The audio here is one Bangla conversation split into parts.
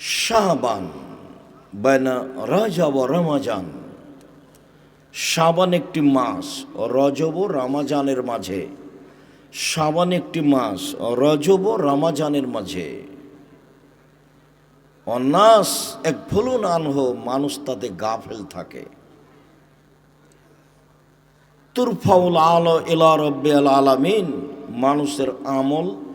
শাহবান বেনা রাজব রমাজান। শাবান একটি মাস, রজব রামাজানের মাঝে। শাবান একটি মাস, রজব রামাজানের মাঝে। অনাস এক ভুলুন আনহ, মানুষ তাতে গাফেল থাকে। তুরফাউল আল এলা রব্বে আল আলামিন, মানুষের আমল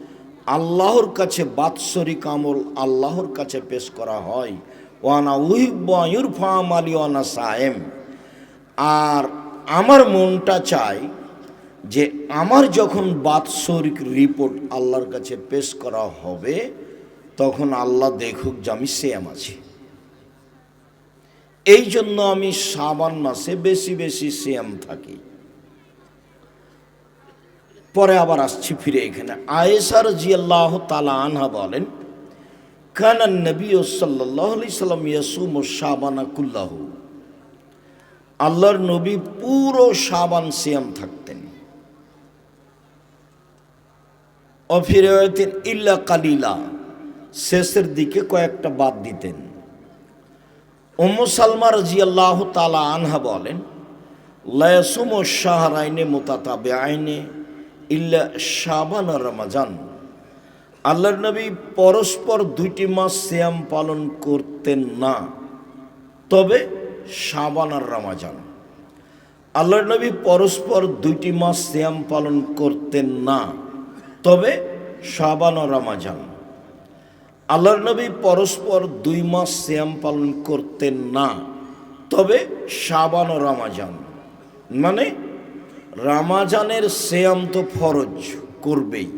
আল্লাহর কাছে বাৎসরিক আমল আল্লাহর কাছে পেশ করা হয়। ওয়ানা উহিব্বায়ুর ফাম আলী ওয়ানা সায়েম। আর আমার মনটা চায় যে আমার যখন বাৎসরিক রিপোর্ট আল্লাহর কাছে পেশ করা হবে, তখন আল্লাহ দেখুক যে আমি সেম আছি। এই জন্য আমি সাবান মাসে বেশি বেশি সেম থাকি। পরে আবার আসছি ফিরে এখানে। আয়েসার জি আল্লাহ তালা আনহা বলেন কানান নবী সাল্লাহ আলি সাল্লাম ইয়াসুম ও সাবানা কুল্লাহ। আল্লাহর নবী পুরো সাবান সিয়াম থাকতেন। অফিরায়তেন ইল্লা কালিলা, শেষের দিকে কয়েকটা বাদ দিতেন। ওম সালমা রাজি আল্লাহ তালা আনহা বলেন লয়াসুম ও শাহরাইনে মোতাতাবে আইনে ইল্লা শাবান আর রমাজান। আল্লাহর নবী পরস্পর দুইটি মাস শ্যাম পালন করতেন না। তবে শাবান আর রমাজান। আল্লাহর নবী পরস্পর দুইটি মাস শ্যাম পালন করতেন না। তবে শাবান ও রমাজান। আল্লাহর নবী পরস্পর দুই মাস শ্যাম পালন করতেন না। তবে শাবান ও রমাজান। মানে রামাজানের শ্যাম তো ফরজ, করবেই।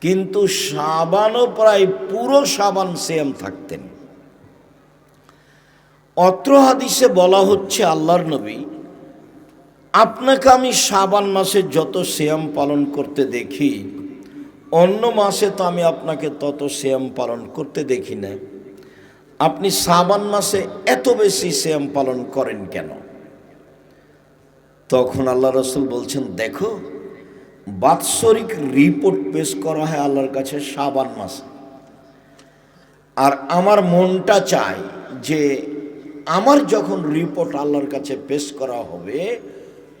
কিন্তু সাবানও প্রায় পুরো সাবান শ্যাম থাকতেন। অত্র হাদিসে বলা হচ্ছে আল্লাহর নবী, আপনাকে আমি সাবান মাসে যত শ্যাম পালন করতে দেখি, অন্য মাসে তো আমি আপনাকে তত শ্যাম পালন করতে দেখি না। আপনি সাবান মাসে এত বেশি শ্যাম পালন করেন কেন? তখন আল্লাহ রসুল বলছেন, দেখো, বাৎসরিক রিপোর্ট পেশ করা হয় আল্লাহর কাছে সাবান মাসে। আর আমার মনটা চায় যে আমার যখন রিপোর্ট আল্লাহর কাছে পেশ করা হবে,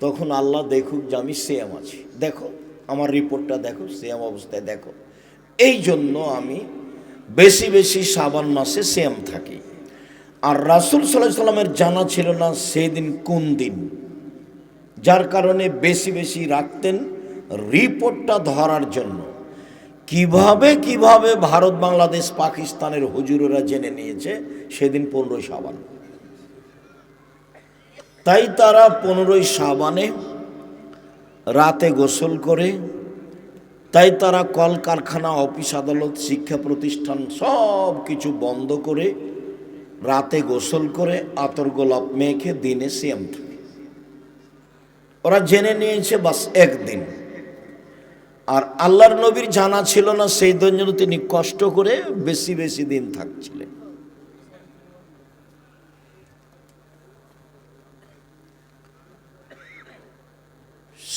তখন আল্লাহ দেখুক যে আমি সেম আছি। দেখো, আমার রিপোর্টটা দেখো সেম অবস্থায় দেখো। এই জন্য আমি বেশি বেশি সাবান মাসে সেম থাকি। আর রাসুল সাল্লাহ সাল্লামের জানা ছিল না সেদিন কোন দিন। যার কারণে বেশি বেশি রাখতেন রিপোর্টটা ধরার জন্য। কীভাবে কীভাবে ভারত, বাংলাদেশ, পাকিস্তানের হুজুরেরা জেনে নিয়েছে, সেদিন পনেরোই সাবান তাই তারা পনেরোই সাবানে রাতে গোসল করে, তাই তারা কলকারখানা, অফিস, আদালত, শিক্ষা প্রতিষ্ঠান সব কিছু বন্ধ করে রাতে গোসল করে আতর গোলাপ মেখে দিনে সিএম থাকে। ওরা জেনে নিয়েছে, বাস একদিন। আর আল্লাহর নবীর জানা ছিল না, সেই জন্য তিনি কষ্ট করে বেশি বেশি দিন থাকছিলেন।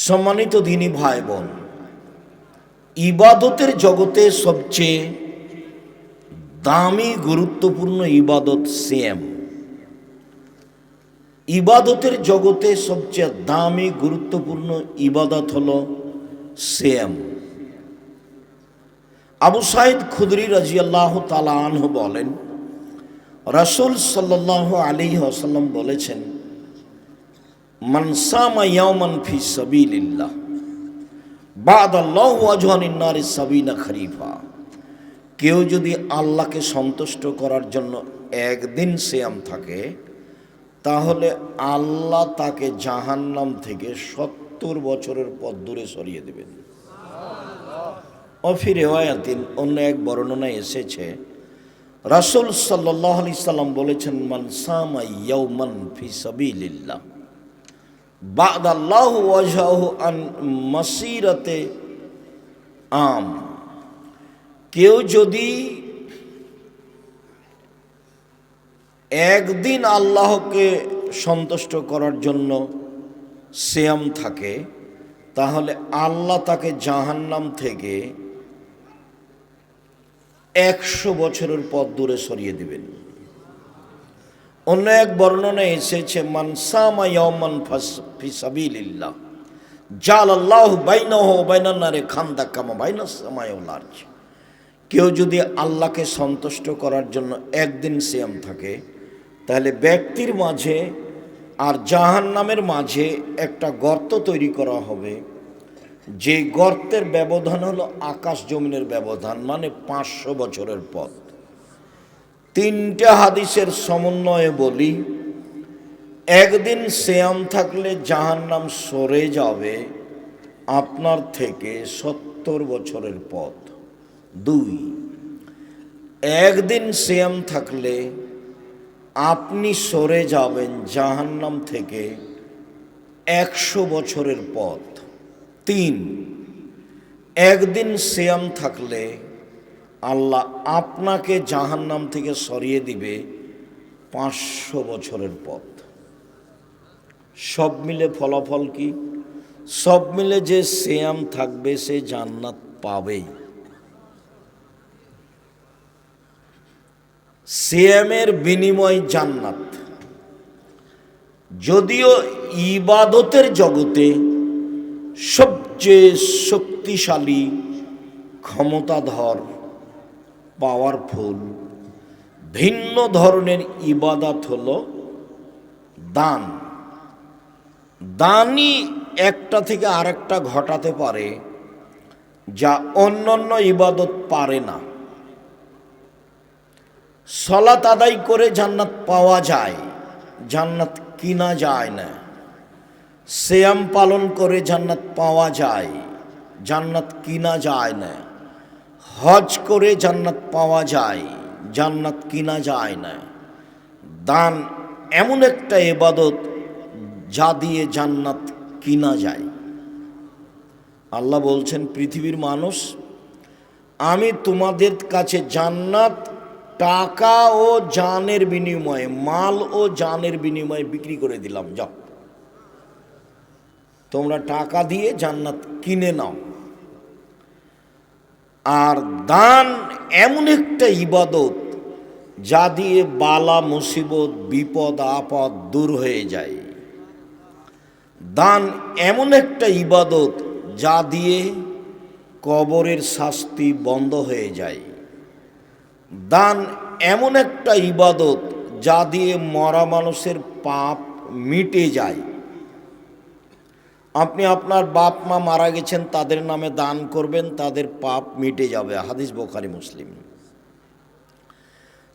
সম্মানিত দিনী ভাই বোন ইবাদতের জগতে সবচেয়ে দামি, গুরুত্বপূর্ণ ইবাদত সেম। ইবাদতের জগতে সবচেয়ে দামি, গুরুত্বপূর্ণ ইবাদত হল সেম আবু সাইদ খুদরি রাজিয়াল্লাহ তালা আনহ বলেন, রসুল সাল্লাহ আলী আসাল্লাম বলেছেন মনসামা ফি সাবিলিল্লাহ বাদ আল্লাহ আজহানিন্নার সাবিনা খরিফা। কেউ যদি আল্লাহকে সন্তুষ্ট করার জন্য একদিন শ্যাম থাকে তাহলে আল্লাহ তাকে জাহান্নাম থেকে সত্তর বছরের পথ দূরে সরিয়ে দেবেন। অফির রেওয়ায়াতিন অন্য এক বর্ণনায় এসেছে, রাসুল সাল্লাহ আলি সাল্লাম বলেছেন মানসামা ফি সাবিলিল্লাহ বাদ আল্লাহ ওয়াজাহ আন মাসিরতে আম। কেউ যদি একদিন আল্লাহকে সন্তুষ্ট করার জন্য শ্যাম থাকে, তাহলে আল্লাহ তাকে জাহান্নাম থেকে একশো বছরের পথ দূরে সরিয়ে দিবেন। অন্য এক বর্ণনায় এসেছে মানসামা ইয়মান ফিসাবিল্লাহ জাল আল্লাহ বাইনহ বাইনান্নারে খান্দা কামা বাইনাস সামায়ুল কেউ যদি আল্লাহকে সন্তুষ্ট করার জন্য একদিন সিয়াম থাকে তাহলে ব্যক্তির মাঝে আর জাহান নামের মাঝে একটা গর্ত তৈরি করা হবে। যে গর্তের ব্যবধান হলো আকাশ জমিনের ব্যবধান মানে পাঁচশো বছরের পথ। তিনটে হাদিসের সমন্বয়ে বলি, একদিন শ্যাম থাকলে জাহান্নাম সরে যাবে আপনার থেকে সত্তর বছরের পথ। দুই, একদিন শ্যাম থাকলে আপনি সরে যাবেন জাহান্নাম থেকে একশো বছরের পথ। তিন, একদিন শ্যাম থাকলে আল্লাহ আপনাকে জাহান্নাম থেকে সরিয়ে দিবে পাঁচশো বছরের পথ। সব মিলে ফলাফল কি? সব মিলে যে শ্যাম থাকবে সে জান্নাত পাবেই। সিয়ামের বিনিময় জান্নাত। যদিও ইবাদতের জগতে সবচেয়ে শক্তিশালী ক্ষমতাধর পাওয়ারফুল ভিন্ন ধরনের ইবাদত হল দান। দানই একটা থেকে আরেকটা ঘটাতে পারে যা অন্যান্য ইবাদত পারে না। সলাত আদায় করে জান্নাত পাওয়া যায়। জান্নাত কিনা যায় না। শ্যাম পালন করে জান্নাত পাওয়া যায়। জান্নাত কিনা যায় না। হজ করে জান্নাত পাওয়া যায়। জান্নাত কিনা যায় না। দান এমন একটা এবাদত যা দিয়ে জান্নাত কিনা যায়। আল্লাহ বলছেন, পৃথিবীর মানুষ, আমি তোমাদের কাছে জান্নাত টাকা ও জানের বিনিময়ে, মাল ও জানের বিনিময়ে বিক্রি করে দিলাম, যাও। তোমরা টাকা দিয়ে জান্নাত কিনে নাও। আর দান এমন একটা ইবাদত যা দিয়ে বালা, মুসিবত, বিপদ, আপদ দূর হয়ে যায়। দান এমন একটা ইবাদত যা দিয়ে কবরের শাস্তি বন্ধ হয়ে যায়। দান এমন একটা ইবাদত যা দিয়ে মরা মানুষের পাপ মিটে যায়। আপনি আপনার বাপ মা মারা গেছেন, তাদের নামে দান করবেন, তাদের পাপ মিটে যাবে। হাদিস বোখারি, মুসলিম।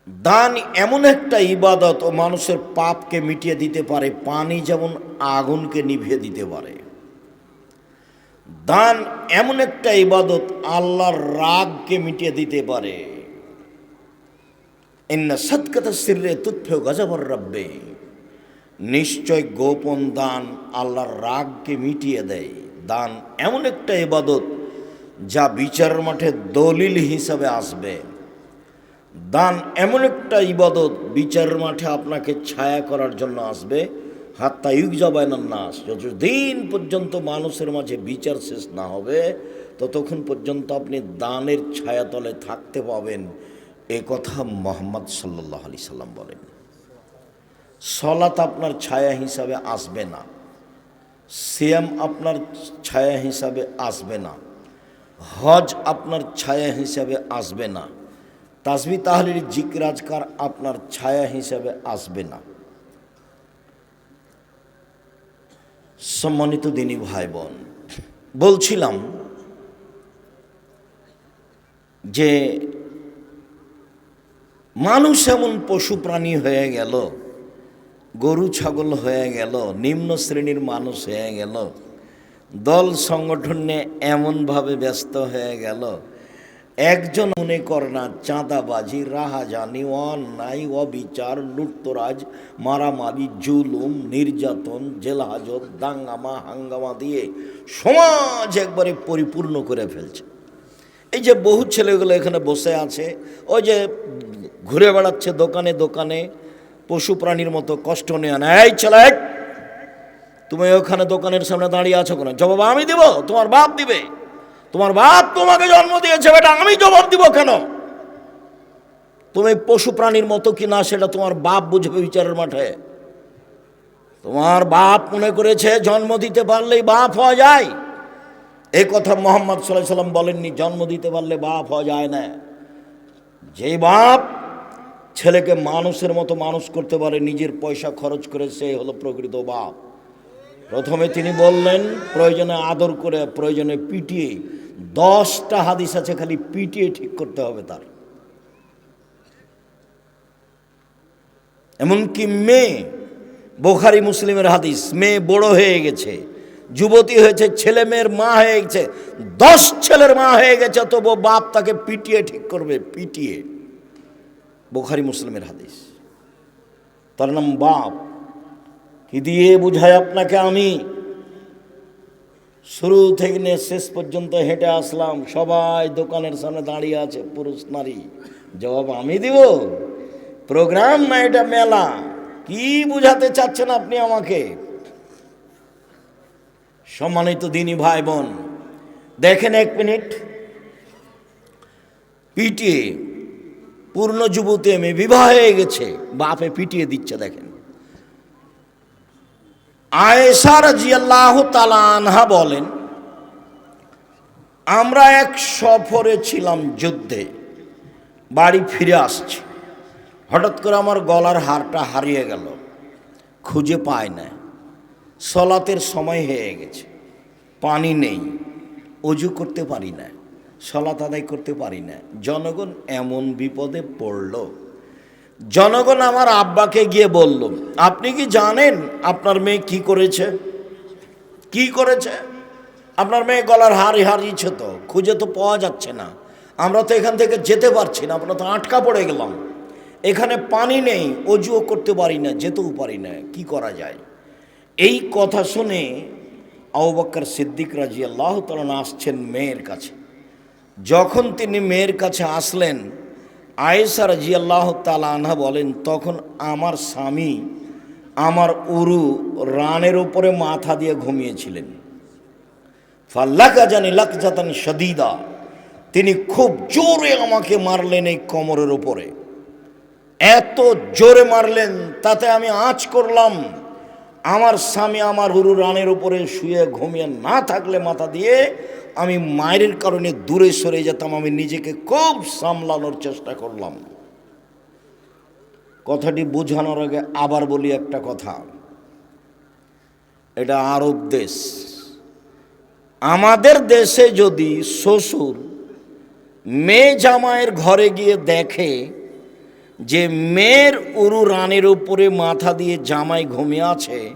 দান এমন একটা ইবাদত ও মানুষের পাপকে মিটিয়ে দিতে পারে, পানি যেমন আগুনকে নিভিয়ে দিতে পারে। দান এমন একটা ইবাদত আল্লাহর রাগকে মিটিয়ে দিতে পারে। ইন্না সৎকতা সিররে তুৎফেও গজবর রব্বে। নিশ্চয় গোপন দান আল্লাহর রাগকে মিটিয়ে দেয়। দান এমন একটা ইবাদত যা বিচার মাঠে দলিল হিসাবে আসবে। দান এমন একটা ইবাদত বিচার মাঠে আপনাকে ছায়া করার জন্য আসবে। হাত্তা ইউগ জবায়নার নাস। যতদিন পর্যন্ত মানুষের মাঝে বিচার শেষ না হবে, ততক্ষণ পর্যন্ত আপনি দানের ছায়াতলে থাকতে পাবেন। এ কথা মোহাম্মদ সাল্লাহ আলি সাল্লাম বলেন। সলাত আপনার ছায়া হিসাবে আসবে না। সিয়াম আপনার ছায়া হিসাবে আসবে না। হজ আপনার ছায়া হিসাবে আসবে না। তাসবি তাহলির জিকরাজকার আপনার ছায়া হিসাবে আসবে না। সম্মানিত দিনী ভাই বোন বলছিলাম যে মানুষ এমন পশু প্রাণী হয়ে গেল, গরু, ছাগল হয়ে গেল, নিম্ন শ্রেণির মানুষ হয়ে গেল, দল সংগঠনে এমনভাবে ব্যস্ত হয়ে গেল। একজন মনে কর না, চাঁদাবাজি, রাহাজানি, অন্যায়, অবিচার, লুটতরাজ, মারামারি, জুলুম, নির্যাতন জেলহাজত দাঙ্গামা, হাঙ্গামা দিয়ে সমাজ একবারে পরিপূর্ণ করে ফেলছে। এই যে বহু ছেলেগুলো এখানে বসে আছে, ওই যে ঘুরে বেড়াচ্ছে দোকানে দোকানে, পশু প্রাণীর মতো কষ্ট নেয় না। এই ছেলে তুমি ওখানে দোকানের সামনে দাঁড়িয়ে আছো কেন? জবাব আমি দিব, তোমার বাপ দিবে। তোমার বাপ তোমাকে জন্ম দিয়েছে, বেটা, আমি জবাব দিব কেন? তুমি পশু প্রাণীর মতো কি না সেটা তোমার বাপ বুঝবে বিচারের মাঠে। তোমার বাপ মনে করেছে জন্ম দিতে পারলেই বাপ হওয়া যায়। এই কথা মোহাম্মদ সাল্লাহ সাল্লাম বলেননি, জন্ম দিতে পারলে বাপ হওয়া যায় না। যেই বাপ ছেলেকে মানুষের মতো মানুষ করতে পারে, নিজের পয়সা খরচ করে সে হলো প্রকৃত বাপ। প্রথমে তিনি বললেন, প্রয়োজনে আদর করে, প্রয়োজনে পিটিয়ে, দশটা হাদিস আছে, খালি পিটিয়ে ঠিক করতে হবে তার। এমনকি মেয়ে, বোখারি মুসলিমের হাদিস, মেয়ে বড় হয়ে গেছে, যুবতী হয়েছে, ছেলে মেয়ের মা হয়ে গেছে, দশ ছেলের মা হয়ে গেছে তবু বাপ তাকে পিটিয়ে ঠিক করবে, পিটিয়ে। বোখারি মুসলিমের হাদিস। তার নাম বাপ কি দিয়ে বুঝায় আপনাকে আমি? শুরু থেকে শেষ পর্যন্ত হেঁটে আসলাম, সবাই দোকানের সামনে দাঁড়িয়ে আছে, পুরুষ, নারী। জবাব আমি দিব? প্রোগ্রাম না এটা মেলা? কি বুঝাতে চাচ্ছেন আপনি আমাকে? সম্মানিত দিনী ভাই বোন দেখেন এক মিনিট। পিটিয়ে পূর্ণ যুবতী মেয়ে বিবাহ হয়ে গেছে, বাপে পিটিয়ে দিচ্ছে, দেখেন। আয়েশা রাজিয়াল্লাহ আনহা বলেন, আমরা এক সফরে ছিলাম যুদ্ধে, বাড়ি ফিরে আসছি। হঠাৎ করে আমার গলার হারটা হারিয়ে গেল, খুঁজে পায় না। সলাতের সময় হয়ে গেছে, পানি নেই, অজু করতে পারি না। সলাত আদায় করতে পারি না। জনগণ এমন বিপদে পড়ল। জনগণ আমার আব্বাকে গিয়ে বলল, আপনি কি জানেন আপনার মেয়ে কি করেছে? কি করেছে? আপনার মেয়ে গলার হারি হারিয়েছে তো, খুঁজে তো পাওয়া যাচ্ছে না। আমরা তো এখান থেকে যেতে পারছি না, আমরা তো আটকা পড়ে গেলাম। এখানে পানি নেই, অজুও করতে পারি না, যেতেও পারি না, কি করা যায়? এই কথা শুনে আউবাক্কর সিদ্দিক রাজি আল্লাহ তালন আসছেন মেয়ের কাছে। যখন তিনি মেয়ের কাছে আসলেন আয়েসা রাজি আল্লাহ তালানহা বলেন, তখন আমার স্বামী আমার উরু রানের উপরে মাথা দিয়ে ঘুমিয়েছিলেন। ফাল্লাকা জানি লাকজাতানি সদিদা তিনি খুব জোরে আমাকে মারলেন এই কোমরের উপরে। এত জোরে মারলেন, তাতে আমি আঁচ করলাম। আমার স্বামী আমার হুরু রানের উপরে শুয়ে ঘুমিয়ে না থাকলে মাথা দিয়ে আমি মায়ের কারণে দূরে সরে যেতাম, আমি নিজেকে খুব সামলানোর চেষ্টা করলাম। কথাটি বোঝানোর আগে আবার বলি একটা কথা। এটা আরব দেশ। আমাদের দেশে যদি শ্বশুর মেয়ে জামাইয়ের ঘরে গিয়ে দেখে যে মেয়ের উরু রানের উপরে মাথা দিয়ে জামাই ঘুমিয়ে আছে,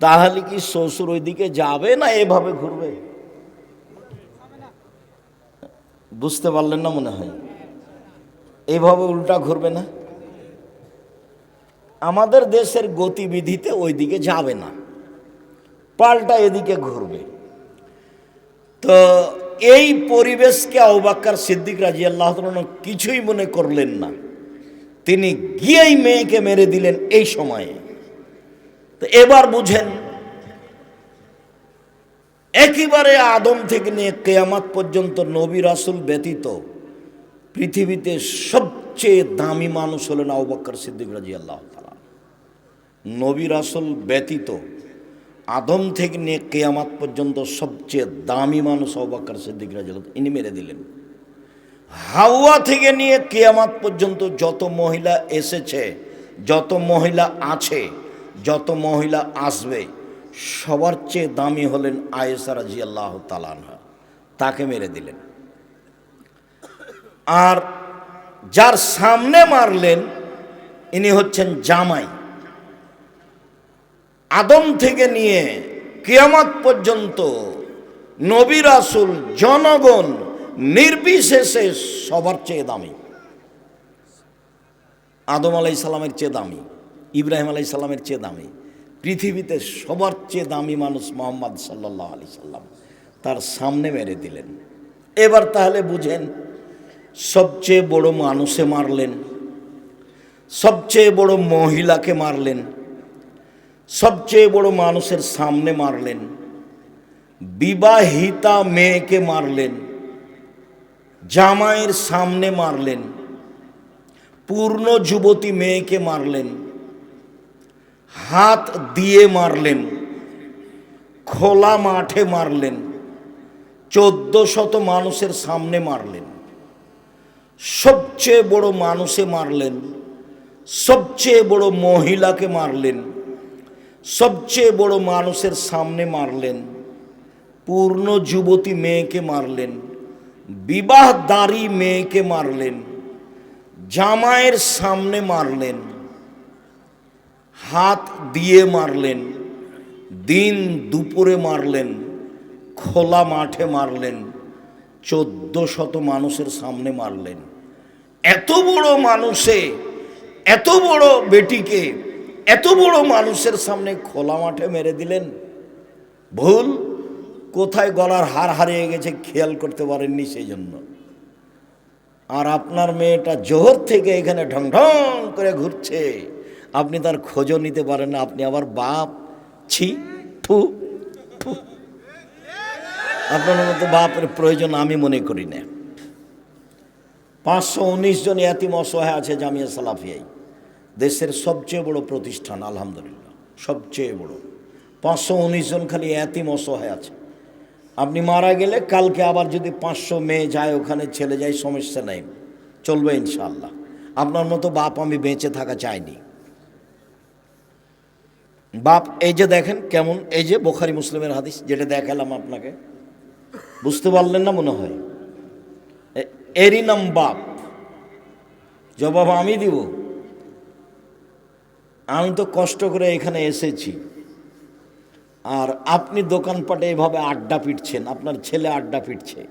তাহলে কি শ্বশুর ওইদিকে যাবে না এভাবে ঘুরবে? বুঝতে পারলেন না মনে হয়। এভাবে উল্টা ঘুরবে না। আমাদের দেশের গতিবিধিতে ওইদিকে যাবে না। পাল্টা এদিকে ঘুরবে। তো এই পরিবেশকে অবাক্কার সিদ্দিক রাজি আল্লাহ কিছুই মনে করলেন না। তিনি গিয়েই মেয়েকে মেরে দিলেন এই সময়ে। তো এবার বুঝেন একেবারে আদম থেকে নিয়ে কেয়ামাত পর্যন্ত নবী রাসুল ব্যতীত পৃথিবীতে সবচেয়ে দামি মানুষ হলেন আউবাক্কর সিদ্দিক রাজি আল্লাহ নবী রাসুল ব্যতীত আদম থেকে নিয়ে কেয়ামাত পর্যন্ত সবচেয়ে দামি মানুষ আউবাক্কর সিদ্দিক রাজি ইনি মেরে দিলেন। হাওয়া থেকে নিয়ে কেয়ামাত পর্যন্ত যত মহিলা এসেছে, যত মহিলা আছে, যত মহিলা আসবে সবার চেয়ে দামি হলেন আয়েসা রাজি আল্লাহ তালানহা তাকে মেরে দিলেন। আর যার সামনে মারলেন, ইনি হচ্ছেন জামাই। আদম থেকে নিয়ে কেয়ামত পর্যন্ত নবী রাসুল, জনগণ নির্বিশেষে সবার চেয়ে দামি। আদম আলাই সালামের চেয়ে দামি, ইব্রাহিম আলাই সাল্লামের চেয়ে দামি। পৃথিবীতে সবার চেয়ে দামি মানুষ মোহাম্মদ সাল্লাহ আলি সাল্লাম। তার সামনে মেরে দিলেন। এবার তাহলে বুঝেন, সবচেয়ে বড় মানুষে মারলেন, সবচেয়ে বড় মহিলাকে মারলেন, সবচেয়ে বড় মানুষের সামনে মারলেন, বিবাহিতা মেয়েকে মারলেন, জামাইয়ের সামনে মারলেন, পূর্ণ যুবতী মেয়েকে মারলেন হাত দিয়ে মারলেন, খোলা মাঠে মারলেন চোদ্দ শত মানুষের সামনে মারলেন। সবচেয়ে বড় মানুষে মারলেন, সবচেয়ে বড় মহিলাকে মারলেন, সবচেয়ে বড় মানুষের সামনে মারলেন, পূর্ণ যুবতী মেয়েকে মারলেন, বিবাহদারী মেয়েকে মারলেন, জামাইয়ের সামনে মারলেন। হাত দিয়ে মারলেন, দিন দুপুরে মারলেন, খোলা মাঠে মারলেন, চোদ্দ শত মানুষের সামনে মারলেন। এত বড় মানুষে, এত বড় বেটিকে, এত বড় মানুষের সামনে খোলা মাঠে মেরে দিলেন? ভুল, কোথায় গলার হার হারিয়ে গেছে খেয়াল করতে পারেননি সেই জন্য আর আপনার মেয়েটা জোহর থেকে এখানে ঢং ঢং করে ঘুরছে। আপনি তার খোঁজও নিতে পারেন না, আপনি আবার বাপ। ছি থু থু। আপনার মতো বাপের প্রয়োজন আমি মনে করি না। পাঁচশো উনিশ জন এতিম অসহায় আছে জামিয়া সালাফিয়াই। দেশের সবচেয়ে বড় প্রতিষ্ঠান, আলহামদুলিল্লাহ, সবচেয়ে বড়। পাঁচশো উনিশ জন খালি এতিম অসহায় আছে। আপনি মারা গেলে কালকে আবার যদি পাঁচশো মেয়ে যায়, ওখানে ছেলে যায়, সমস্যা নেই। চলবে ইনশাল্লাহ আপনার মতো বাপ আমি বেঁচে থাকা চাইনি। বাপ, এই যে দেখেন কেমন, এই যে বোখারি মুসলিমের হাদিস, যেটা দেখালাম আপনাকে। বুঝতে পারলেন না মনে হয়? এরই নাম বাপ। জবাব আমি দিব? আমি তো কষ্ট করে এখানে এসেছি। আর আপনি দোকানপাটে এভাবে আড্ডা পিটছেন, আপনার ছেলে আড্ডা পিটছে।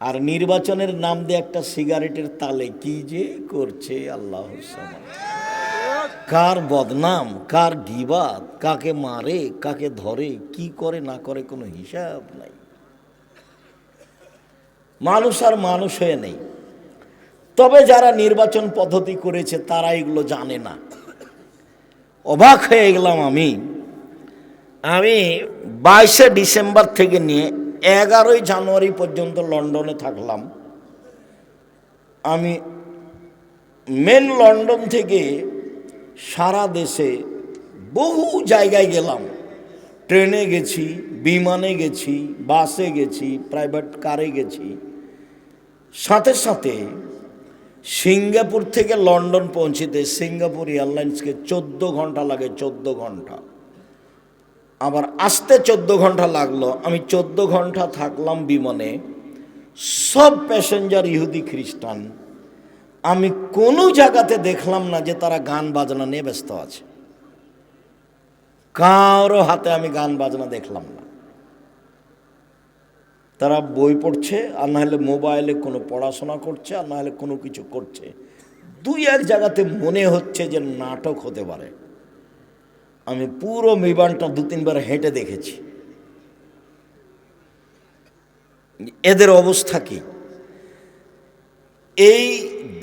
আর নির্বাচনের নাম দিয়ে একটা সিগারেটের তালে কি যে করছে, আল্লাহ কার বদনাম, কার গিবাদ কাকে মারে, কাকে ধরে, কি করে, না করে কোনো হিসাব নাই। মানুষ আর মানুষ হয়ে নেই। তবে যারা নির্বাচন পদ্ধতি করেছে, তারা এগুলো জানে না। অবাক হয়ে গেলাম আমি। আমি বাইশে ডিসেম্বর থেকে নিয়ে এগারোই জানুয়ারি পর্যন্ত লন্ডনে থাকলাম। আমি মেন লন্ডন থেকে সারা দেশে বহু জায়গায় গেলাম। ট্রেনে গেছি, বিমানে গেছি, বাসে গেছি প্রাইভেট কারে গেছি। সাথে সাথে সিঙ্গাপুর থেকে লন্ডন পৌঁছিতে সিঙ্গাপুর এয়ারলাইন্সকে চোদ্দ ঘণ্টা লাগে, চোদ্দ ঘণ্টা। আবার আসতে চোদ্দ ঘণ্টা লাগল, আমি চোদ্দ ঘণ্টা থাকলাম বিমানে। সব প্যাসেঞ্জার ইহুদি খ্রিস্টান। আমি কোনো জায়গাতে দেখলাম না যে তারা গান বাজনা নিয়ে ব্যস্ত আছে। কারও হাতে আমি গান বাজনা দেখলাম না। তারা বই পড়ছে, আর না হলে মোবাইলে কোনো পড়াশোনা করছে, আর না হলে কোনো কিছু করছে। দুই এক জায়গাতে মনে হচ্ছে যে নাটক হতে পারে। আমি পুরো বিমানটা দু তিনবার হেঁটে দেখেছি। এদের অবস্থা কি? এই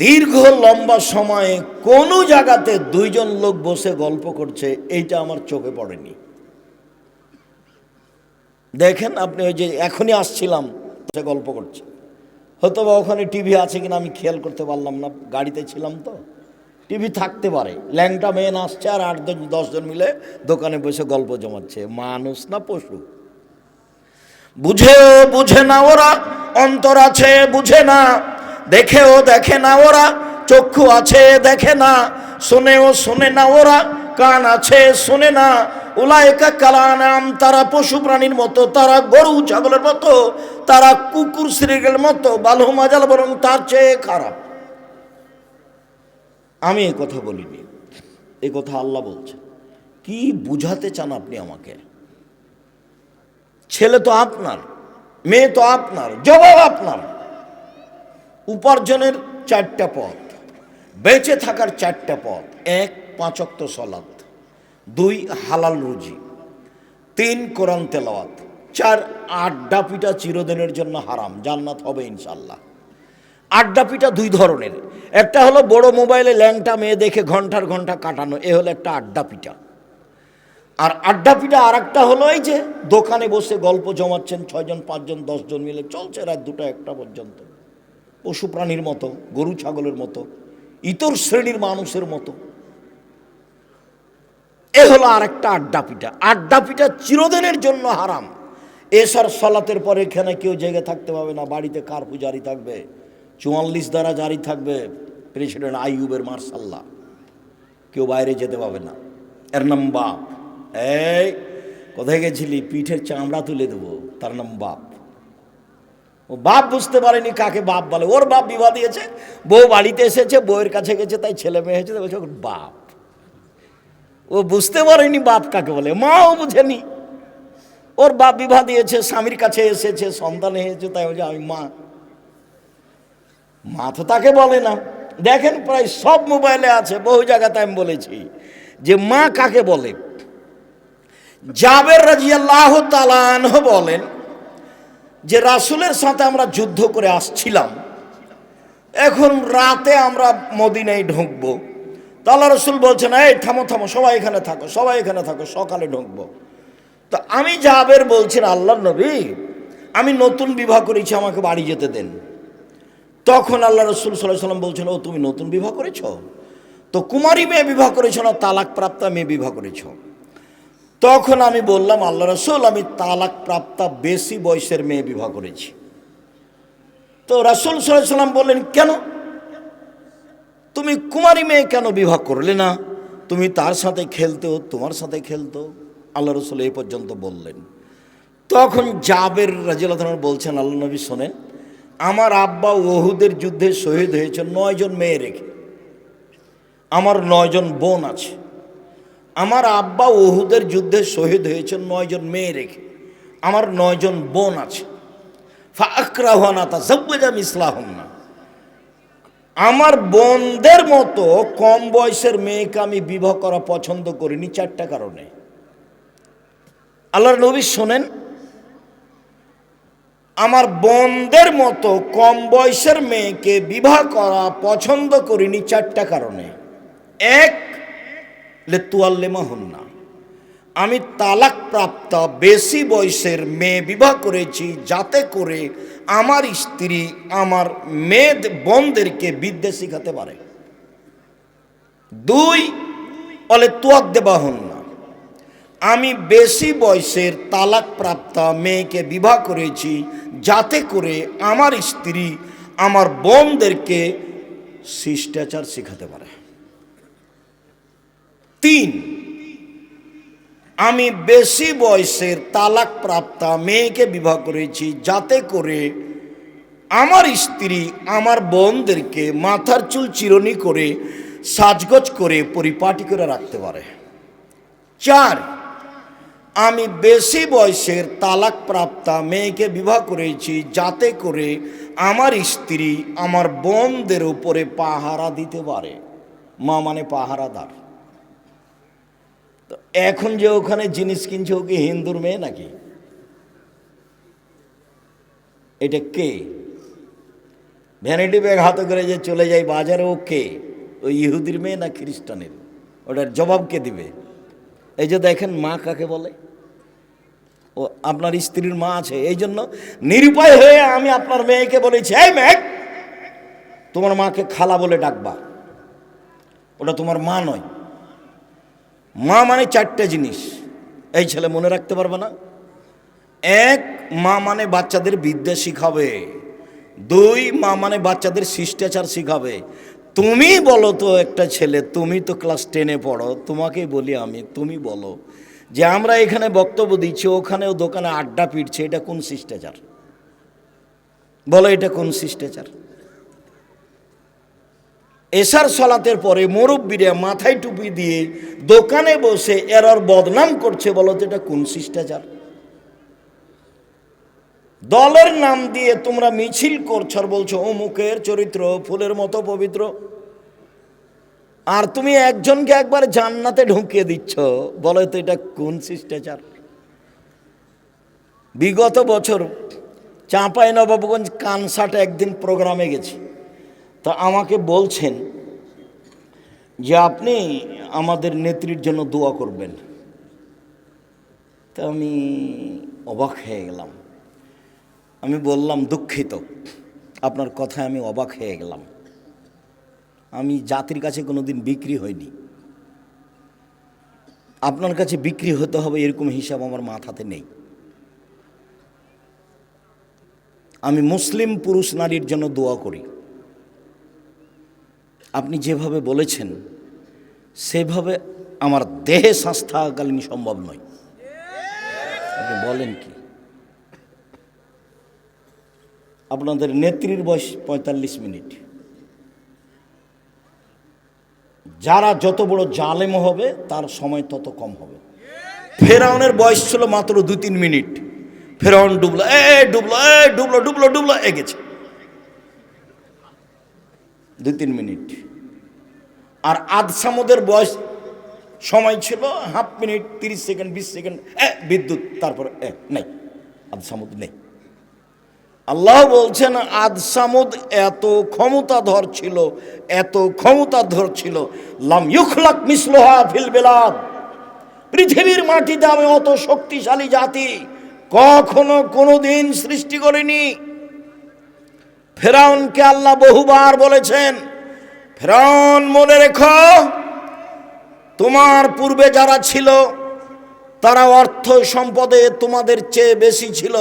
দীর্ঘ লম্বা সময়ে কোনো জায়গাতে দুইজন লোক বসে গল্প করছে, এইটা আমার চোখে পড়েনি। দেখেন আপনি ওই যে এখনই আসছিলাম সে গল্প করছে। হয়তো বা ওখানে টিভি আছে কিনা আমি খেয়াল করতে পারলাম না, গাড়িতে ছিলাম তো। টিভি থাকতে পারে, ল্যাংটা মেন আসছে আর আট জন দশজন মিলে দোকানে বসে গল্প জমাচ্ছে, মানুষ না পশু। বুঝে বুঝে না ওরা, অন্তর আছে, বুঝে না দেখেও দেখে না ওরা, চক্ষু আছে দেখে না, শোনেও শোনে না ওরা, কান আছে শোনে না। উলায়কা কালানাম তারা পশু প্রাণীর মতো, তারা গরু ছাগলের মতো, তারা কুকুর শ্রীগের মতো, বালু মাজাল বরং তার চেয়ে খারাপ। আমি এ কথা বলিনি, এ কথা আল্লাহ বলছে কি বুঝাতে চান আপনি আমাকে? ছেলে তো আপনার, মেয়ে তো আপনার, জবাব আপনার। উপার্জনের চারটা পথ, বেঁচে থাকার চারটা পথ। এক পাঁচক্ত সলাৎ দুই, হালাল রুজি। তিন, কোরআন তেলাওয়াত। চার, আড্ডা পিঠা চিরদিনের জন্য হারাম, জান্নাত হবে ইনশাল্লাহ আড্ডা পিঠা দুই ধরনের। একটা হলো বড় মোবাইলে ল্যাংটা মেয়ে দেখে ঘণ্টার ঘণ্টা কাটানো, এ হলো একটা আড্ডা পিঠা। আর আড্ডা পিঠা আর একটা হলো এই যে দোকানে বসে গল্প জমাচ্ছেন ছয়জন, পাঁচজন, দশজন মিলে, চলছে রাত দুটো একটা পর্যন্ত। পশু প্রাণীর মতো, গরু ছাগলের মতো, ইতর শ্রেণির মানুষের মতো। এ হলো আর একটা আড্ডা পিঠা। আড্ডা পিঠা চিরদিনের জন্য হারাম। এসার সলাতের পরে এখানে কেউ জেগে থাকতে পারবে না, বাড়িতে কার পূজারি থাকবে? চুয়াল্লিশ দ্বারা জারি থাকবে প্রেসিডেন্ট আইয়ুবের মার্শাল্লাহ। কেউ বাইরে যেতে পারবে না। এর নাম বাপ। এই, কোথায় গেছিলি? পিঠের চামড়া তুলে দেবো। তার নাম বাপ। ও বাপ বুঝতে পারেনি কাকে বাপ বলে। ওর বাপ বিবাহ দিয়েছে, বউ বাড়িতে এসেছে, বউয়ের কাছে গেছে, তাই ছেলে মেয়ে হয়েছে বলছে, ওর বাপ। ও বুঝতে পারেনি বাপ কাকে বলে, মাও বুঝেনি। ওর বাপ বিবাহ দিয়েছে, স্বামীর কাছে এসেছে, সন্তান হয়েছে, তাই বলছে, আমি মা। মা তো তাকে বলে না। দেখেন প্রায় সব মোবাইলে আছে, বহু জায়গাতে আমি বলেছি যে মা কাকে বলে? জাবের রাজিয়াল্লাহ তালানহ বলেন যে রাসুলের সাথে আমরা যুদ্ধ করে আসছিলাম, এখন রাতে আমরা মদিনায় ঢুকবো। তাল্লা রসুল বলছেন, এই থামো থামো, সবাই এখানে থাকো, সবাই এখানে থাকো, সকালে ঢুকবো। তো আমি জাবের বলছেন আল্লাহ নবী, আমি নতুন বিবাহ করেছি, আমাকে বাড়ি যেতে দেন। তখন আল্লাহ রসুল সাল্লাহ সাল্লাম বলছেন, ও, তুমি নতুন বিবাহ করেছ? তো কুমারী মেয়ে বিবাহ করেছ না তালাক প্রাপ্তা মেয়ে বিবাহ করেছ? তখন আমি বললাম, আল্লাহ রসুল, আমি তালাক প্রাপ্তা বেশি বয়সের মেয়ে বিবাহ করেছি। তো রাসুল সাল্লাম বললেন, কেন? তুমি কুমারী মেয়ে কেন বিবাহ করলে না? তুমি তার সাথে খেলতেও তোমার সাথে খেলতো আল্লাহ রসুল এই পর্যন্ত বললেন। তখন জাবের রাজিয়াল বলছেন, আল্লাহ নবী শোনেন, আমার আব্বা ওহুদের যুদ্ধে শহীদ হয়েছে, নয়জন মেয়ে রেখে। আমার নয়জন বোন আছে। আমার আব্বা ওহুদের যুদ্ধে শহীদ হয়েছে, নয়জন মেয়ে রেখে। আমার নয়জন বোন আছে। জব্বাজাম ইসলাহম না আমার বোনদের মতো কম বয়সের মেয়েকে আমি বিবাহ করা পছন্দ করিনি, চারটা কারণে। আল্লাহর নবী শোনেন, আমার বোনদের মতো কম বয়সের মেয়েকে বিবাহ করা পছন্দ করিনি, চারটা কারণে। এক লে তুয়াল্লেমা হন না। আমি তালাক প্রাপ্ত বেশি বয়সের মেয়ে বিবাহ করেছি যাতে করে আমার স্ত্রী আমার মেয়ে বোনদেরকে বিদ্যে শিখাতে পারে। দুই অলে দেবা হন না। আমি বেশি বয়সের তালাক প্রাপ্তা মেয়েকে বিবাহ করেছি যাতে করে আমার স্ত্রী আমার বোনদেরকে শিষ্টাচার শেখাতে পারে। তিন। আমি বেশি বয়সের তালাক প্রাপ্তা মেয়েকে বিবাহ করেছি যাতে করে আমার স্ত্রী আমার বোনদেরকে মাথার চুল চিরনি করে, সাজগোজ করে, পরিপাটি করে রাখতে পারে। চার, আমি বেশি বয়সের তালাক প্রাপ্তা মেয়েকে বিবাহ করেছি যাতে করে আমার স্ত্রী আমার বোনদের উপরে পাহারা দিতে পারে। মা মানে পাহারাদার। এখন যে ওখানে জিনিস কিনছে ও কি হিন্দুর মেয়ে নাকি? এটা কে? ভ্যানিটি ব্যাগ হাতে করে যে চলে যায় বাজারে, ও কে? ওই ইহুদির মেয়ে না খ্রিস্টানের? ওটার জবাব কে দিবে? এই যে দেখেন মা কাকে বলে? ও আপনার স্ত্রীর মা আছে, এই জন্য নিরুপায় হয়ে আমি আপনার মেয়েকে বলেছি, এই মেঘ তোমার মাকে খালা বলে ডাকবা। ওটা তোমার মা নয়। মা মানে চারটে জিনিস। এই ছেলে মনে রাখতে পারবে না? এক, মা মানে বাচ্চাদের বিদ্যা শিখাবে। দুই, মা মানে বাচ্চাদের শিষ্টাচার শিখাবে। তুমি বলো তো একটা ছেলে, তুমি তো ক্লাস টেনে পড়ো তোমাকেই বলি আমি, তুমি বলো যে আমরা এখানে বক্তব্য দিচ্ছি, ওখানেও দোকানে আড্ডা পিটছে, এটা কোন শিষ্টাচার? বলো এটা কোন শিষ্টাচার? এশার সলাতের পরে মুরব্বীরা মাথায় টুপি দিয়ে দোকানে বসে এরার বদনাম করছে, বলো তো এটা কোন শিষ্টাচার? দলের নাম দিয়ে তোমরা মিছিল করছ আর বলছো, অমুকের চরিত্র, ফুলের মতো পবিত্র। আর তুমি একজনকে একবার জান্নাতে ঢুকিয়ে দিচ্ছ, বলো তো এটা কোন শিষ্টাচার? বিগত বছর চাঁপাই নবাবগঞ্জ কানসাটে একদিন প্রোগ্রামে গেছি। তা আমাকে বলছেন যে আপনি আমাদের নেত্রীর জন্য দোয়া করবেন। তা আমি অবাক হয়ে গেলাম। আমি বললাম, দুঃখিত, আপনার কথায় আমি অবাক হয়ে গেলাম। আমি জাতির কাছে কোনোদিন বিক্রি হয়নি আপনার কাছে বিক্রি হতে হবে এরকম হিসাব আমার মাথাতে নেই। আমি মুসলিম পুরুষ নারীর জন্য দোয়া করি। আপনি যেভাবে বলেছেন, সেভাবে আমার দেহে শ্বাস থাকাকালীন সম্ভব নয়। আপনি বলেন কি? আপনাদের নেত্রীর বয়স পঁয়তাল্লিশ মিনিট। যারা যত বড় জালেম হবে, তার সময় তত কম হবে। ফেরাউনের বয়স ছিল মাত্র দু তিন মিনিট। ফেরাউন ডুবলো, এ ডুবলো এ, ডুবলো ডুবলো ডুবলো, এ দু তিন মিনিট। আর আদসামদের বয়স সময় ছিল হাফ মিনিট, তিরিশ সেকেন্ড, বিশ সেকেন্ড বিদ্যুৎ, তারপর নেই আদসামুদ নেই। আল্লাহ বলছেন আদ সামুদ এত ক্ষমতাধর ছিল, এত ক্ষমতাধর ছিল, লাম ইউখলাক মিসলোহা ফিল বেলাদ। পৃথিবীর মাটিতে আমি অত শক্তিশালী জাতি কখনো কোনো দিন সৃষ্টি করিনি। ফেরাউনকে আল্লাহ বহুবার বলেছেন, ফেরাউন, মনে রেখো, তোমার পূর্বে যারা ছিল, তারা অর্থ সম্পদে তোমাদের চেয়ে বেশি ছিল।